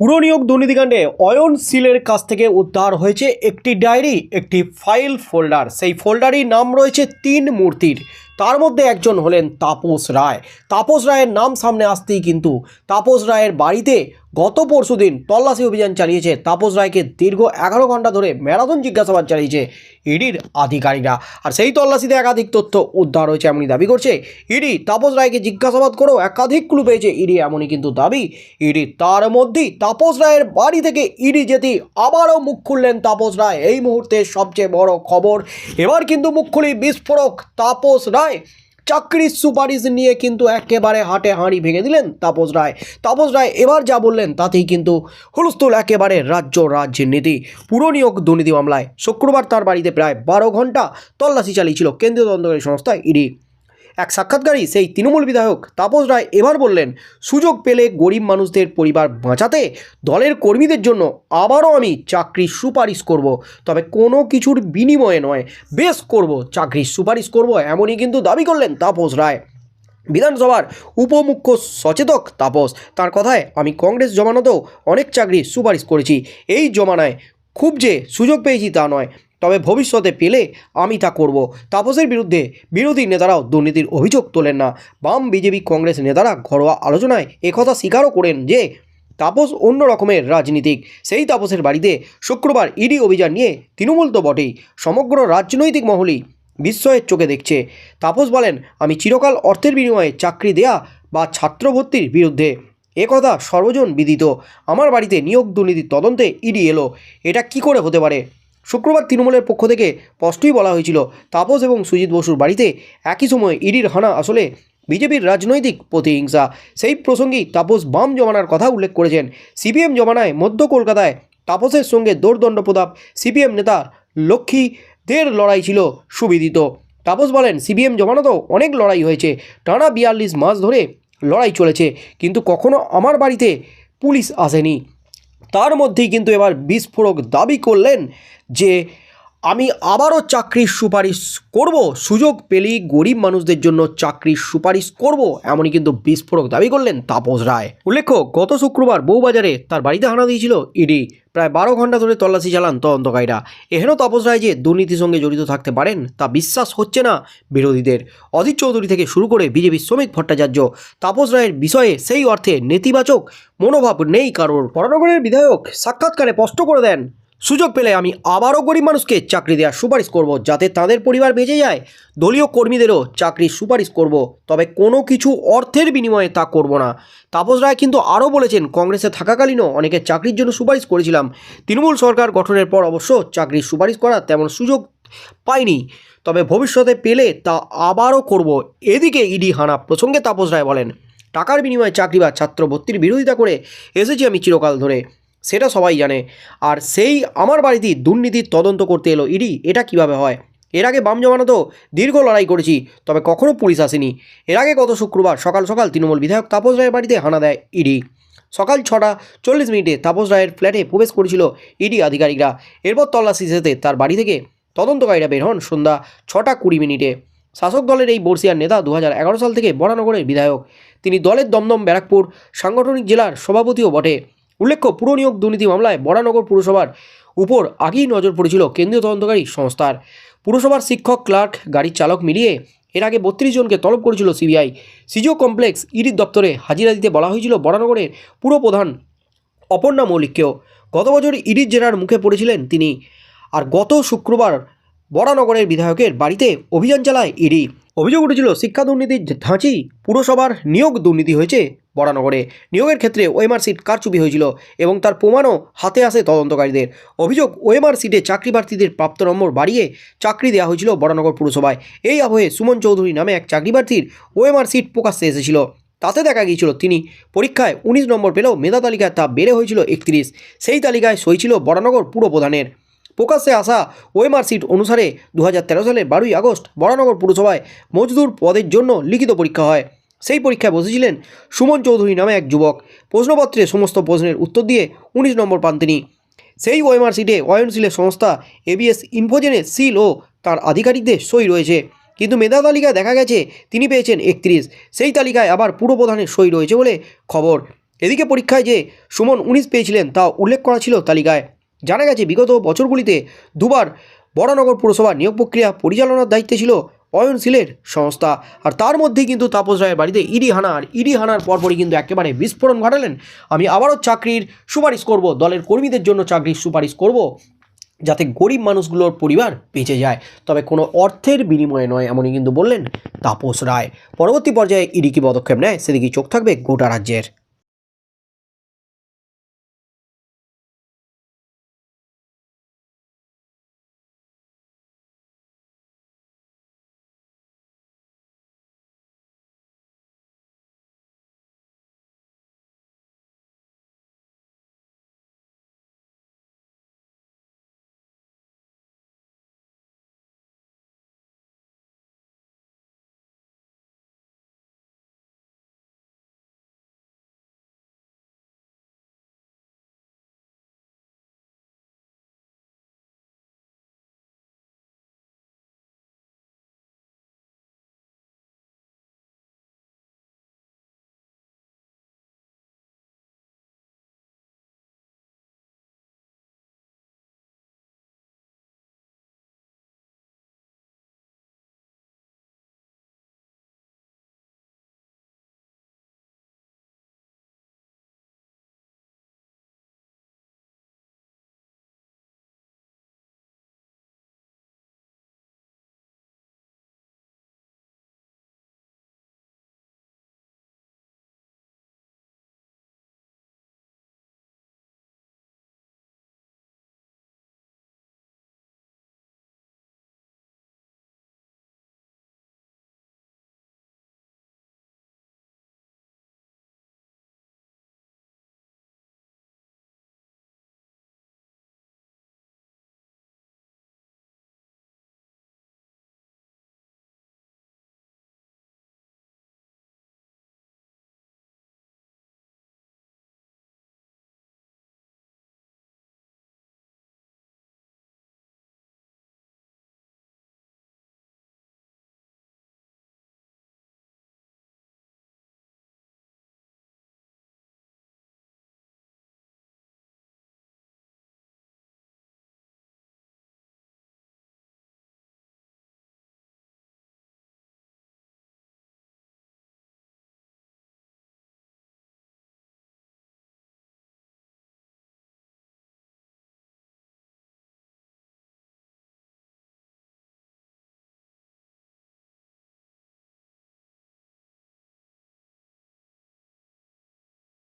পুরনিয়োগ দুর্নীতিকাণ্ডে অয়ন সিলের কাছ থেকে উদ্ধার হয়েছে একটি ডায়েরি, একটি ফাইল ফোল্ডার। সেই ফোল্ডারই নাম রয়েছে তিন মূর্তির। তার মধ্যে একজন হলেন তাপস রায়। তাপস রায়ের নাম সামনে আসতেই কিন্তু তাপস রায়ের বাড়িতে গত পরশুদিন তল্লাশি অভিযান চালিয়েছে তাপস রায়কে দীর্ঘ এগারো ঘণ্টা ধরে ম্যারাথন জিজ্ঞাসাবাদ চালিয়েছে ইডির আধিকারিকরা। আর সেই তল্লাশিতে একাধিক তথ্য উদ্ধার হয়েছে এমনই দাবি করছে ইডি। তাপস রায়কে জিজ্ঞাসাবাদ করেও একাধিক ক্লু পেয়েছে ইডি এমনই কিন্তু দাবি। ইডি তার মধ্যেই তাপস রায়ের বাড়ি থেকে ইডি যেতেই আবারও মুখ খুললেন তাপস রায়। এই মুহূর্তে সবচেয়ে বড় খবর, এবার কিন্তু মুখ খুলি বিস্ফোরক তাপস রায়। চাকরির সুপারিশ নিয়ে কিন্তু একেবারে হাটে হাঁড়ি ভেঙে দিলেন তাপস রায়। তাপস রায় এবার যা বললেন তাতেই কিন্তু হুলস্থুল একেবারে রাজ্য রাজনীতি। পুর নিয়োগ দুর্নীতি মামলায়। শুক্রবার তার বাড়িতে প্রায় বারো ঘণ্টা তল্লাশি চালিয়েছিল কেন্দ্রীয় তদন্তকারী সংস্থা ইডি। এক সাক্ষাৎকারী সেই তৃণমূল বিধায়ক তাপস রায় এবার বললেন, সুযোগ পেলে গরিব মানুষদের পরিবার বাঁচাতে দলের কর্মীদের জন্য আবারও আমি চাকরির সুপারিশ করব। তবে কোনো কিছুর বিনিময়ে নয়, বেশ করব, চাকরির সুপারিশ করব। এমনই কিন্তু দাবি করলেন তাপস রায়। বিধানসভার উপমুখ্য সচেতক তাপস, তার কথায়, আমি কংগ্রেস জমানাতেও অনেক চাকরির সুপারিশ করেছি। এই জমানায় খুব যে সুযোগ পেয়েছি তা নয়। তবে ভবিষ্যতে পেলে আমি তা করব। তাপসের বিরুদ্ধে বিরোধী নেতারাও দুর্নীতির অভিযোগ তোলেন না। বাম বিজেপি কংগ্রেস নেতারা ঘরোয়া আলোচনায় একথা স্বীকারও করেন যে, তাপস অন্য রকমের রাজনীতিক। সেই তাপসের বাড়িতে শুক্রবার ইডি অভিযান নিয়ে তৃণমূল তো বটেই। সমগ্র রাজনৈতিক মহলই বিস্ময়ের চোখে দেখছে। তাপস বলেন, আমি চিরকাল অর্থের বিনিময়ে চাকরি দেয়া বা ছাত্র ভর্তির বিরুদ্ধে একথা সর্বজন বিদিত। আমার বাড়িতে নিয়োগ দুর্নীতির তদন্তে ইডি এলো। এটা কি করে হতে পারে? শুক্রবার তৃণমূলের পক্ষ থেকে স্পষ্টই বলা হয়েছিল, তাপস এবং সুজিত বসুর বাড়িতে একই সময় ইডির হানা আসলে বিজেপির রাজনৈতিক প্রতিহিংসা। সেই প্রসঙ্গেই তাপস বাম জমানার কথা উল্লেখ করেছেন। সিপিএম জমানায় মধ্য কলকাতায় তাপসের সঙ্গে দৌর্দণ্ড প্রতাপ সিপিএম নেতা লক্ষ্মীদের লড়াই ছিল সুবিদিত। তাপস বলেন, সিপিএম জমানাতেও অনেক লড়াই হয়েছে। টানা বিয়াল্লিশ মাস ধরে লড়াই চলেছে, কিন্তু কখনো আমার বাড়িতে পুলিশ আসেনি। তার মধ্যেই কিন্তু এবার বিস্ফোরক দাবি করলেন যে আমি আবারও চাকরির সুপারিশ করব। সুযোগ পেলেই গরিব মানুষদের জন্য চাকরির সুপারিশ করব, এমনই কিন্তু বিস্ফোরক দাবি করলেন তাপস রায়। উল্লেখ্য, গত শুক্রবার বউবাজারে তার বাড়িতে হানা দিয়েছিল ইডি। প্রায় বারো ঘণ্টা ধরে তল্লাশি চালান তদন্তকারীরা। এহেন তাপস রায় যে দুর্নীতির সঙ্গে জড়িত থাকতে পারেন, তা বিশ্বাস হচ্ছে না বিরোধীদের। অজিত চৌধুরী থেকে শুরু করে বিজেপি শ্রমিক ভট্টাচার্য, তাপস রায়ের বিষয়ে সেই অর্থে নেতিবাচক মনোভাব নেই কারোর। পরানগরের বিধায়ক সাক্ষাৎকারে স্পষ্ট করে দেন সুযোগ পেলে আমি আবারও গরিব মানুষকে চাকরি দেওয়ার সুপারিশ করব যাতে তাদের পরিবার বেঁচে যায়। দলীয় কর্মীদেরও চাকরির সুপারিশ করব, তবে কোনো কিছু অর্থের বিনিময়ে তা করব না। তাপস রায় কিন্তু আরও বলেছেন, কংগ্রেসে থাকাকালীনও অনেকে চাকরির জন্য সুপারিশ করেছিলাম। তৃণমূল সরকার গঠনের পর অবশ্য চাকরির সুপারিশ করার তেমন সুযোগ পাইনি, তবে ভবিষ্যতে পেলে তা আবারও করব। এদিকে ইডি হানা প্রসঙ্গে তাপস রায় বলেন, টাকার বিনিময়ে চাকরি বা ছাত্র ভর্তির বিরোধিতা করে এসেছি আমি চিরকাল ধরে। সেটা সবাই জানে। আর সেই আমার বাড়িতেই দুর্নীতির তদন্ত করতে এলো ইডি, এটা কীভাবে হয়? এর আগে বাম জমানাতেও দীর্ঘ লড়াই করেছি, তবে কখনও পুলিশ আসেনি। এর আগে গত শুক্রবার সকাল সকাল তৃণমূল বিধায়ক তাপস রায়ের বাড়িতে হানা দেয় ইডি। সকাল ছটা চল্লিশ মিনিটে তাপস রায়ের ফ্ল্যাটে প্রবেশ করেছিল ইডি আধিকারিকরা। এরপর তল্লাশি শেষে তার বাড়ি থেকে তদন্তকারীরা বের হন সন্ধ্যা ছটা কুড়ি মিনিটে। শাসক দলের এই বর্ষিয়ার নেতা দু হাজার এগারো সাল থেকে বরানগরের বিধায়ক। তিনি দলের দমদম ব্যারাকপুর সাংগঠনিক জেলার সভাপতিও বটে। উল্লেখ্য, পুর নিয়োগ দুর্নীতি মামলায় বরানগর পুরসভার উপর আগেই নজর পড়েছিল কেন্দ্রীয় তদন্তকারী সংস্থার। পুরসভার শিক্ষক, ক্লার্ক, গাড়ির চালক মিলিয়ে এর আগে বত্রিশ জনকে তলব করেছিল সিবিআই। সিজিও কমপ্লেক্স ইডির দপ্তরে হাজিরা দিতে বলা হয়েছিল বরানগরের পুরপ্রধান অপর্ণা মৌলিককেও গত বছর ইডির জেরার মুখে পড়েছিলেন তিনি। আর গত শুক্রবার বরানগরের বিধায়কের বাড়িতে অভিযান চালায় ইডি। অভিযোগ উঠেছিল, শিক্ষা দুর্নীতির ধাঁচি পুরসভার নিয়োগ দুর্নীতি হয়েছে বরানগরে নিয়োগের ক্ষেত্রে ওএমআর সিট কারচুপি হয়েছিল এবং তার প্রমাণও হাতে আসে তদন্তকারীদের। অভিযোগ, ওএমআর সিটে চাকরি প্রার্থীদের প্রাপ্ত নম্বর বাড়িয়ে চাকরি দেওয়া হয়েছিল বরানগর পুরসভায়। এই আবহে সুমন চৌধুরী নামে এক চাকরি প্রার্থীর ওএমআর সিট প্রকাশ্যে এসেছিল। তাতে দেখা গিয়েছিল, তিনি পরীক্ষায় উনিশ নম্বর পেলেও মেধা তালিকায় তা বেড়ে হয়েছিল একত্রিশ। সেই তালিকায় সই ছিল বরানগর পুরপ্রধানের। প্রকাশ্যে আসা সিট অনুসারে দু হাজার তেরো সালের বারোই আগস্ট বরানগর পুরসভায় মজদুর পদের জন্য লিখিত পরীক্ষা হয়। সেই পরীক্ষায় বসেছিলেন সুমন চৌধুরী নামে এক যুবক। প্রশ্নপত্রে সমস্ত প্রশ্নের উত্তর দিয়ে উনিশ নম্বর পান তিনি। সেই সিটে অয়নশীলের সংস্থা এবিএস ইনফোজেনের সিল ও তার আধিকারিকদের সই রয়েছে। কিন্তু মেধা তালিকায় দেখা গেছে তিনি পেয়েছেন একত্রিশ। সেই তালিকায় আবার পুরপ্রধানের সই রয়েছে বলে খবর। এদিকে পরীক্ষায় যে সুমন উনিশ পেয়েছিলেন তা উল্লেখ করা ছিল তালিকায়। জানা গেছে, বিগত বছরগুলিতে দুবার বড়নগর পুরসভা নিয়োগ প্রক্রিয়া পরিচালনার দায়িত্বে ছিল অয়ন অয়নশীলের সংস্থা। আর তার মধ্যেই কিন্তু তাপস রায়ের বাড়িতে ইডি হানা আর ইডি হানার পরপরই কিন্তু একেবারে বিস্ফোরণ ঘটালেন। আমি আবারও চাকরির সুপারিশ করব, দলের কর্মীদের জন্য চাকরির সুপারিশ করব, যাতে গরিব মানুষগুলোর পরিবার বেঁচে যায়। তবে কোনো অর্থের বিনিময়ে নয়, এমনই কিন্তু বললেন তাপস রায়। পরবর্তী পর্যায়ে ইডি কি পদক্ষেপ নেয় সেদিকে চোখ থাকবে গোটা রাজ্যের।